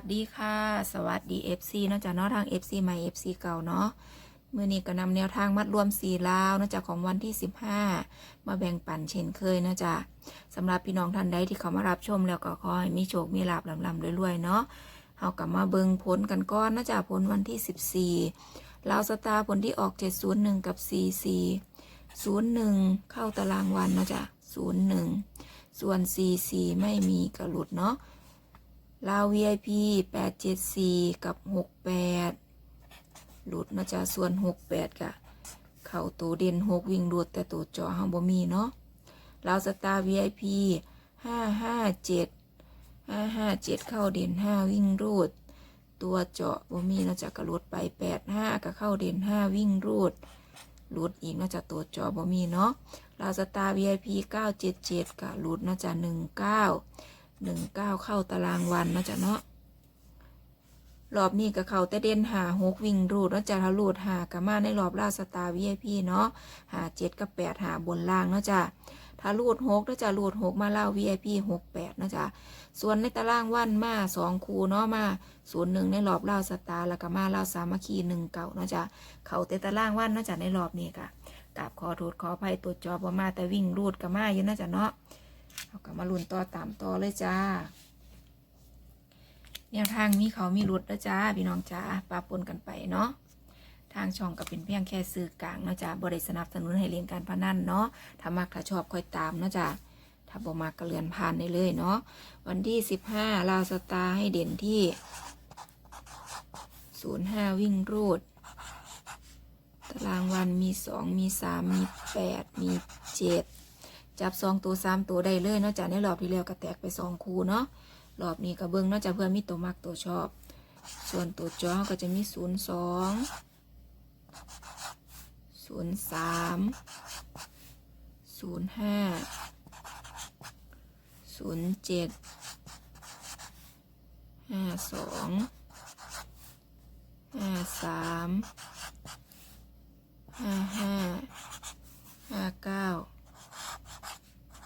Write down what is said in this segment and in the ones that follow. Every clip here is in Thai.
สดีค่ะ สวัสดี FC เนอกจากนาะทาง FC ใหม่ FC เก่าเนาะมื่อนี้ก็นำแนวทางมัดรวมสีลาวนอกจากของวันที่ 15 มาแบ่งปันเช่นเคยนะจ๊ะสำหรับพี่น้องท่านใดที่เขามารับชมแล้วก็ขอให้มีโชค มีลาบลำๆรวยๆเนาะเอากลับมาเบิงผลกันก่อนนะจ๊ะผลวันที่ 14ลาวสตาร์ผลที่ออก 701 กับ 44 01 เข้าตารางวันนะจ๊ะ01 ส่วน 44 ไม่มีกระหลุดเนาะ ลาว VIP 874 กับ 68 หลุดนะจ๊ะส่วน 68กะเข่าตัวเด่น 6 วิ่งหลุดแต่ตัวจาะห้างบ่มีเนาะลาวสตาร์ VIP 557 557 เข้าเด่น 5 วิ่งรูด ตัวเจาะบ่มีนะจ๊ะก็หลุดไป 85 ก็เข้าเด่น 5 วิ่งรูดหลุดอีกนะจ๊ะตัวจาะบ่มีเนาะลาวสตาร์ VIP 977กะหลุดนะจ๊ะ19 หนึ่งเก้าเข้าตารางวันนะจ๊ะเนาะรอบนี้ก็เข้าแต่เด่นหาหกวิ่งรูดเนาะจ๊ะถ้ารูดหากะมาในรอบล่าสตาร์วีไอพีเนาะหาเจ็ดกับแปดหาบนล่างเนาะจ๊ะถ้ารูดหกนาะจ๊ะรูดหกมาเล่าวีไอพีหกแปดนะจ๊ะ ส่วนในตารางวันมาสองคูเนาะมาศูนย์หนึ่งในรอบล่าสตาร์แล้วก็มาเล่าสามัคคีหนึ่งเก่านะจ๊ะ เข้าแต่ตารางวันนะจ๊ะในรอบนี้กะกราบขอโทษขออภัยตัวจอประมาแต่วิ่งรูดกับมาอยู่นะจ๊ะเนาะ เอากลับมาลุ้นต่อตามต่อเลยจ้า แนวทางมีเขามีรุดแล้วจ้าพี่น้องจ้าปาปนกันไปเนาะทางช่องก็เป็นเพียงแค่สื่อกลางเนาะจ้าบริสนับสนุนให้เรียนการพนันเนาะถ้ามักถ้าชอบค่อยตามเนาะจ้าถ้าบ่มักก็เลือนผ่านได้เลยเนาะวันที่สิบห้าลาวสตาให้เด่นที่ศูนย์ห้าวิ่งรูดตารางวันมีสองมีสามมีแปดมีเจ็ด จับสองตัวสามตัวได้เลยเนาะจากในรอบที่แล้วก็แตกไปสองคูเนาะรอบนี้ก็เบิ้งเนาะจากเพื่อมีตัวมักตัวชอบ ส่วนตัวจอก็จะมีศูนย์สองศูนย์สามศูนย์ห้าศูนย์เจ็ดห้าสองห้าสามห้าห้าห้าเก้า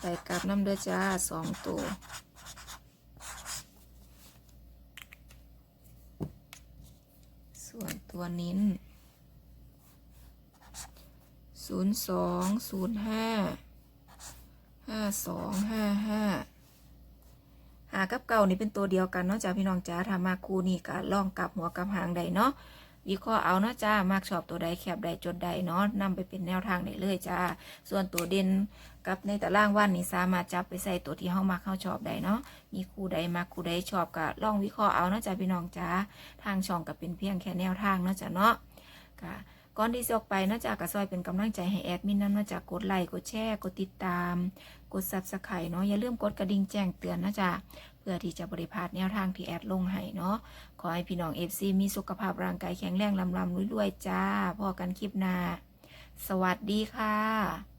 ใส่กลับ น้ำเด้อจ้าสองตัวส่วนตัวนิ้นศูนย์สองศูนย์ห้าห้าสองห้าห้าหากับเก่านี่เป็นตัวเดียวกันเนาะจ้าพี่น้องจ้าถ้ามาคู่นี่ก็ล่องกลับหัวกับหางใดเนาะ วิเคราะห์เอาเนาะจ้ามากชอบตัวใดแคบใดจดใดเนาะนำไปเป็นแนวทางได้เลยจ้า ส่วนตัวเด่นกับในตารางวันนี้สามารถจับไปใส่ตัวที่เฮามักเฮาชอบได้เนาะ มีคู่ใดมักคู่ใดชอบก็ลองวิเคราะห์เอาเนาะจ้าพี่น้องจ้า ทางช่องก็เป็นเพียงแค่แนวทางเนาะจ้าเนาะก็ ก่อนที่จะออกไปนาะจ้ะกระซอยเป็นกำลังใจให้แอดมินนั้นนะจ๊ะกดไลค์กดแชร์กดติดตาม กดซับสไครต์เนาะอย่าลืมกดกระดิ่งแจ้งเตือนนะจ๊ะเพื่อที่จะบริพาทแนวทางที่แอดลงให้เนาะขอให้พี่น้องเอฟซีมีสุขภาพร่างกายแข็งแรงลำลำรวยๆจ้าพอกันคลิปหน้าสวัสดีค่ะ